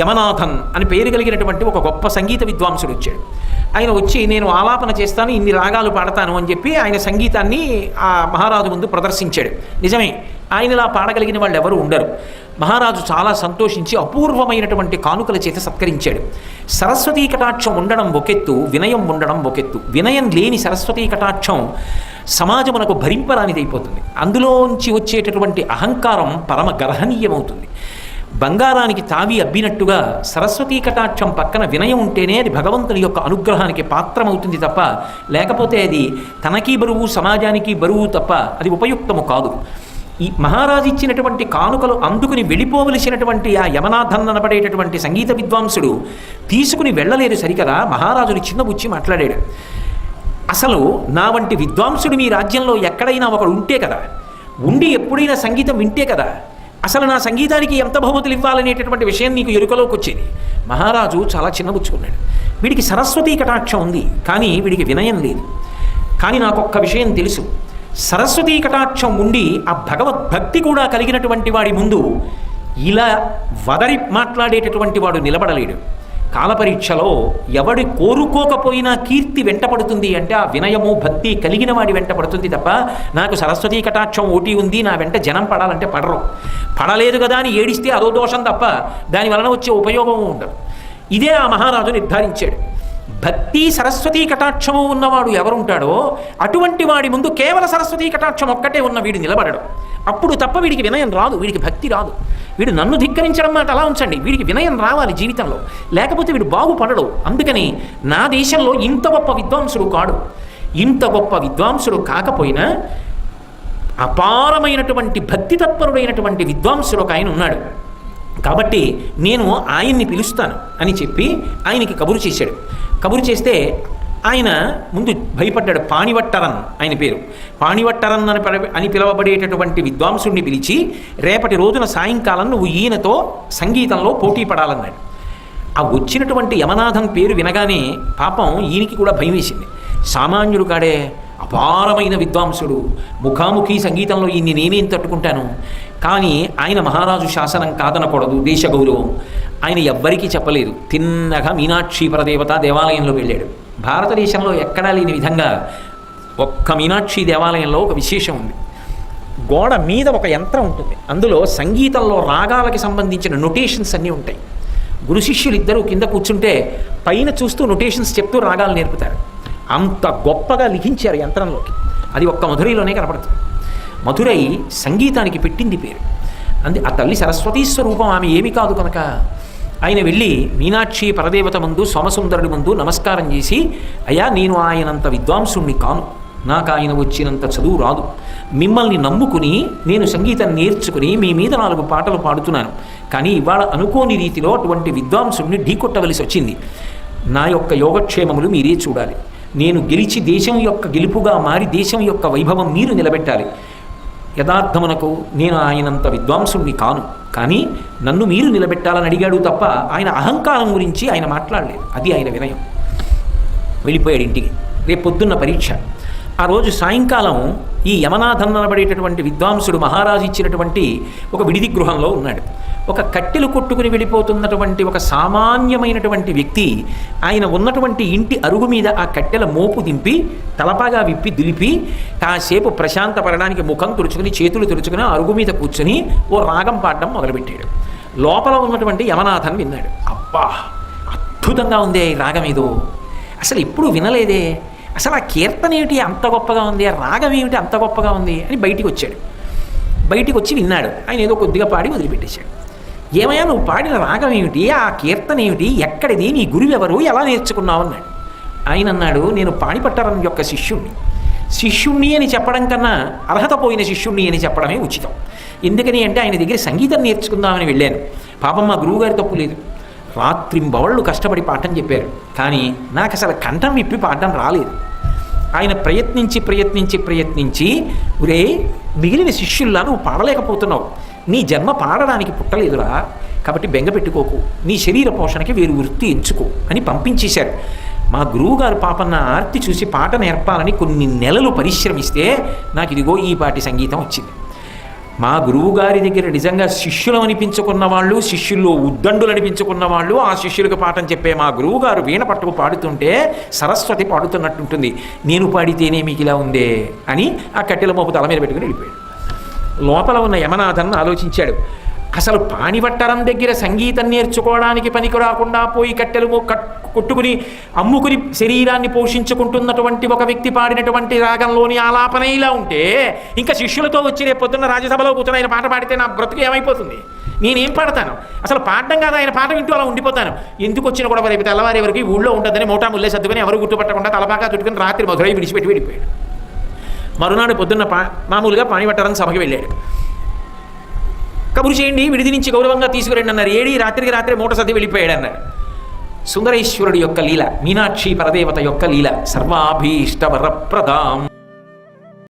యమనాథన్ అని పేరు కలిగినటువంటి ఒక గొప్ప సంగీత విద్వాంసుడు వచ్చాడు. ఆయన వచ్చి నేను ఆలాపన చేస్తాను ఇన్ని రాగాలు పాడతాను అని చెప్పి ఆయన సంగీతాన్ని ఆ మహారాజు ముందు ప్రదర్శించాడు. నిజమే ఆయనలా పాడగలిగిన వాళ్ళు ఎవరు ఉండరు. మహారాజు చాలా సంతోషించి అపూర్వమైనటువంటి కానుకల చేత సత్కరించాడు. సరస్వతీ కటాక్షం ఉండడం ఒకెత్తు వినయం ఉండడం ఒకెత్తు. వినయం లేని సరస్వతీ కటాక్షం సమాజమునకు భరింపరానిదైపోతుంది. అందులోంచి వచ్చేటటువంటి అహంకారం పరమ గర్హనీయమవుతుంది. బంగారానికి తావి అబ్బినట్టుగా సరస్వతీ కటాక్షం పక్కన వినయం ఉంటేనే అది భగవంతుని యొక్క అనుగ్రహానికి పాత్రమవుతుంది తప్ప లేకపోతే అది తనకి బరువు సమాజానికి బరువు తప్ప అది ఉపయుక్తము కాదు. ఈ మహారాజు ఇచ్చినటువంటి కానుకలు అందుకుని వెళ్ళిపోవలసినటువంటి ఆ యమనాథన్ అనబడేటటువంటి సంగీత విద్వాంసుడు తీసుకుని వెళ్ళలేదు సరికదా? మహారాజుని చిన్నబుచ్చి మాట్లాడాడు. అసలు నా వంటి విద్వాంసుడు మీ రాజ్యంలో ఎక్కడైనా ఒకడు ఉంటే కదా? ఉండి ఎప్పుడైనా సంగీతం వింటే కదా? అసలు నా సంగీతానికి ఎంత బహుమతులు ఇవ్వాలనేటటువంటి విషయం నీకు ఎరుకలోకి వచ్చేది. మహారాజు చాలా చిన్నబుచ్చుకున్నాడు. వీడికి సరస్వతీ కటాక్షం ఉంది కానీ వీడికి వినయం లేదు. కానీ నాకు ఒక్క విషయం తెలుసు. సరస్వతీ కటాక్షం ఉండి ఆ భగవద్భక్తి కూడా కలిగినటువంటి వాడి ముందు ఇలా వదరి మాట్లాడేటటువంటి వాడు నిలబడలేడు. కాలపరీక్షలో ఎవడి కోరుకోకపోయినా కీర్తి వెంటపడుతుంది అంటే ఆ వినయము భక్తి కలిగిన వాడి వెంటపడుతుంది తప్ప నాకు సరస్వతీ కటాక్షం ఓటి ఉంది నా వెంట జనం పడాలంటే పడరు. పడలేదు కదా అని ఏడిస్తే అదో దోషం తప్ప దాని వలన వచ్చే ఉపయోగము ఉండదు. ఇదే ఆ మహారాజు నిర్ధారించాడు. భక్తి సరస్వతీ కటాక్షము ఉన్నవాడు ఎవరుంటాడో అటువంటి వాడి ముందు కేవల సరస్వతీ కటాక్షం ఒక్కటే ఉన్న వీడు నిలబడడు. అప్పుడు తప్ప వీడికి వినయం రాదు వీడికి భక్తి రాదు. వీడు నన్ను ధిక్కరించడం మాట అలా ఉంచండి. వీడికి వినయం రావాలి జీవితంలో. లేకపోతే వీడు బాగుపడడు. అందుకని నా దేశంలో ఇంత గొప్ప విద్వాంసుడు కాడు. ఇంత గొప్ప విద్వాంసుడు కాకపోయినా అపారమైనటువంటి భక్తి తత్పరుడైనటువంటి విద్వాంసుడు ఒక ఆయన ఉన్నాడు. కాబట్టి నేను ఆయన్ని పిలుస్తాను అని చెప్పి ఆయనకి కబురు చేశాడు. కబురు చేస్తే ఆయన ముందు భయపడ్డాడు పాణివట్టరన్ ఆయన పేరు. పాణివట్టరన్ అని అని పిలువబడేటటువంటి విద్వాంసుడిని పిలిచి రేపటి రోజున సాయంకాలం నువ్వు ఈయనతో సంగీతంలో పోటీ పడాలన్నాడు. ఆ వచ్చినటువంటి యమనాథన్ పేరు వినగానే పాపం ఈయనకి కూడా భయం వేసింది సామాన్యుడు కాడే అపారమైన విద్వాంసుడు. ముఖాముఖి సంగీతంలో ఈయన్ని నేనేం తట్టుకుంటాను? కానీ ఆయన మహారాజు శాసనం కాదనకూడదు దేశ గౌరవం ఆయన ఎవ్వరికీ చెప్పలేదు. తిన్నగా మీనాక్షి పరదేవత దేవాలయంలో వెళ్ళాడు. భారతదేశంలో ఎక్కడా లేని విధంగా ఒక్క మీనాక్షి దేవాలయంలో ఒక విశేషం ఉంది. గోడ మీద ఒక యంత్రం ఉంటుంది. అందులో సంగీతంలో రాగాలకి సంబంధించిన నొటేషన్స్ అన్నీ ఉంటాయి. గురు శిష్యులు ఇద్దరు కింద కూర్చుంటే పైన చూస్తూ నొటేషన్స్ చెప్తూ రాగాలు నేర్పుతారు. అంత గొప్పగా లిఖించారు యంత్రంలోకి. అది ఒక్క మధురైలోనే కనపడుతుంది మధురై సంగీతానికి పెట్టింది పేరు. అంది ఆ తల్లి సరస్వతీ స్వరూపం ఆమె ఏమి కాదు కనుక. ఆయన వెళ్ళి మీనాక్షి పరదేవత ముందు సోమసుందరుడి ముందు నమస్కారం చేసి అయ్యా నేను ఆయనంత విద్వాంసుణ్ణి కాను. నాకు ఆయన వచ్చినంత చదువు రాదు. మిమ్మల్ని నమ్ముకుని నేను సంగీతం నేర్చుకుని మీ మీద నాలుగు పాటలు పాడుతున్నాను. కానీ ఇవాళ అనుకోని రీతిలో అటువంటి విద్వాంసుడిని ఢీకొట్టవలసి వచ్చింది. నా యొక్క యోగక్షేమములు మీరే చూడాలి. నేను గెలిచి దేశం యొక్క గెలుపుగా మారి దేశం యొక్క వైభవం మీరు నిలబెట్టాలి. యథార్థమునకు నేను ఆయనంత విద్వాంసుడిని కాను. కానీ నన్ను మీరు నిలబెట్టాలని అడిగాడు తప్ప ఆయన అహంకారం గురించి ఆయన మాట్లాడలేదు. అది ఆయన వినయం. వెళ్ళిపోయాడు ఇంటికి. రేపు పొద్దున్న పరీక్ష. ఆ రోజు సాయంకాలం ఈ యమనాథన్ అనబడేటటువంటి విద్వాంసుడు మహారాజు ఇచ్చినటువంటి ఒక విడిది గృహంలో ఉన్నాడు. ఒక కట్టెలు కొట్టుకుని వెళ్ళిపోతున్నటువంటి ఒక సామాన్యమైనటువంటి వ్యక్తి ఆయన ఉన్నటువంటి ఇంటి అరుగు మీద ఆ కట్టెల మోపు దింపి తలపాగా విప్పి దులిపి కాసేపు ప్రశాంతపడడానికి ముఖం తుడుచుకుని చేతులు తుడుచుకుని అరుగు మీద కూర్చుని ఓ రాగం పాడడం మొదలుపెట్టాడు. లోపల ఉన్నటువంటి యమనాథన్ విన్నాడు. అబ్బా అద్భుతంగా ఉంది ఈ రాగం ఏదో. అసలు ఎప్పుడు వినలేదే. అసలు ఆ కీర్తన ఏమిటి అంత గొప్పగా ఉంది? ఆ రాగం ఏమిటి అంత గొప్పగా ఉంది? అని బయటికి వచ్చాడు. బయటికి వచ్చి విన్నాడు. ఆయన ఏదో కొద్దిగా పాడి వదిలిపెట్టేశాడు ఏమయ్యా నువ్వు పాడిన రాగం ఏమిటి? ఆ కీర్తన ఏమిటి? ఎక్కడిది? నీ గురువు ఎవరు ఎలా నేర్చుకున్నావు? అన్నాడు. ఆయన అన్నాడు నేను పాణిపట్టరం యొక్క శిష్యుణ్ణి. శిష్యుణ్ణి అని చెప్పడం కన్నా అర్హత పోయిన శిష్యుణ్ణి అని చెప్పడమే ఉచితం. ఎందుకని అంటే ఆయన దగ్గర సంగీతం నేర్చుకుందామని వెళ్ళాను. పాపం మా గురువుగారి తప్పు లేదు. రాత్రింబవళ్ళు కష్టపడి పాఠం చెప్పారు. కానీ నాకు అసలు కంఠం విప్పి పాడడం రాలేదు. ఆయన ప్రయత్నించి ప్రయత్నించి ప్రయత్నించి ఒరే మిగిలిన శిష్యుల్లా నువ్వు పాడలేకపోతున్నావు. నీ జన్మ పాడడానికి పుట్టలేదురా. కాబట్టి బెంగ పెట్టుకోకు. నీ శరీర పోషణకి వేరు వృత్తి ఎంచుకో అని పంపించేశారు మా గురువుగారు పాపన్న ఆర్తి చూసి పాట నేర్పాలని కొన్ని నెలలు పరిశ్రమిస్తే నాకు ఇదిగో ఈ పాటి సంగీతం వచ్చింది. మా గురువు గారి దగ్గర నిజంగా శిష్యులు అనిపించుకున్న వాళ్ళు శిష్యుల్లో ఉద్దండులు అనిపించుకున్న వాళ్ళు ఆ శిష్యులకు పాఠం చెప్పే మా గురువు గారు వీణ పట్టుకు పాడుతుంటే సరస్వతి పాడుతున్నట్టుంటుంది. నేను పాడితేనే మీకు ఇలా ఉందే అని ఆ కట్టెల మోపు తల మీద పెట్టుకుని వెళ్ళిపోయాడు. లోపల ఉన్న యమనాథన్ ఆలోచించాడు. అసలు పాణివట్టరం దగ్గర సంగీతం నేర్చుకోవడానికి పనికి రాకుండా పోయి కట్టెలు కొట్టుకుని అమ్ముకుని శరీరాన్ని పోషించుకుంటున్నటువంటి ఒక వ్యక్తి పాడినటువంటి రాగంలోని ఆలాపన ఇలా ఉంటే ఇంకా శిష్యులతో వచ్చి రేపు పొద్దున్న రాజ్యసభలో కూర్చొని ఆయన పాట పాడితే నా బ్రతుకు ఏమైపోతుంది? నేనేం పాడతాను? అసలు పాడడం కాదు ఆయన పాట వింటూ అలా ఉండిపోతాను. ఎందుకు వచ్చినా కూడా రేపు తెల్లవారి వరకు ఊళ్ళో ఉండదని మోటా ముల్లే సర్దుకొని ఎవరు గుర్తుపట్టకుండా తలపాకా చుట్టుకుని రాత్రి మధురై విడిచిపెట్టి వెళ్ళిపోయాడు. మరునాడు పొద్దున్న పా మామూలుగా పాణివట్టరం సభకి వెళ్ళాడు. కబురు చేయండి విడిది నుంచి గౌరవంగా తీసుకురండి అన్నారు. ఏడి రాత్రికి రాత్రి మూట సర్ది వెళ్ళిపోయాడు అన్నారు సుందరేశ్వరుడి యొక్క లీల మీనాక్షి పరదేవత యొక్క లీల సర్వాభీష్టవరప్రదాం.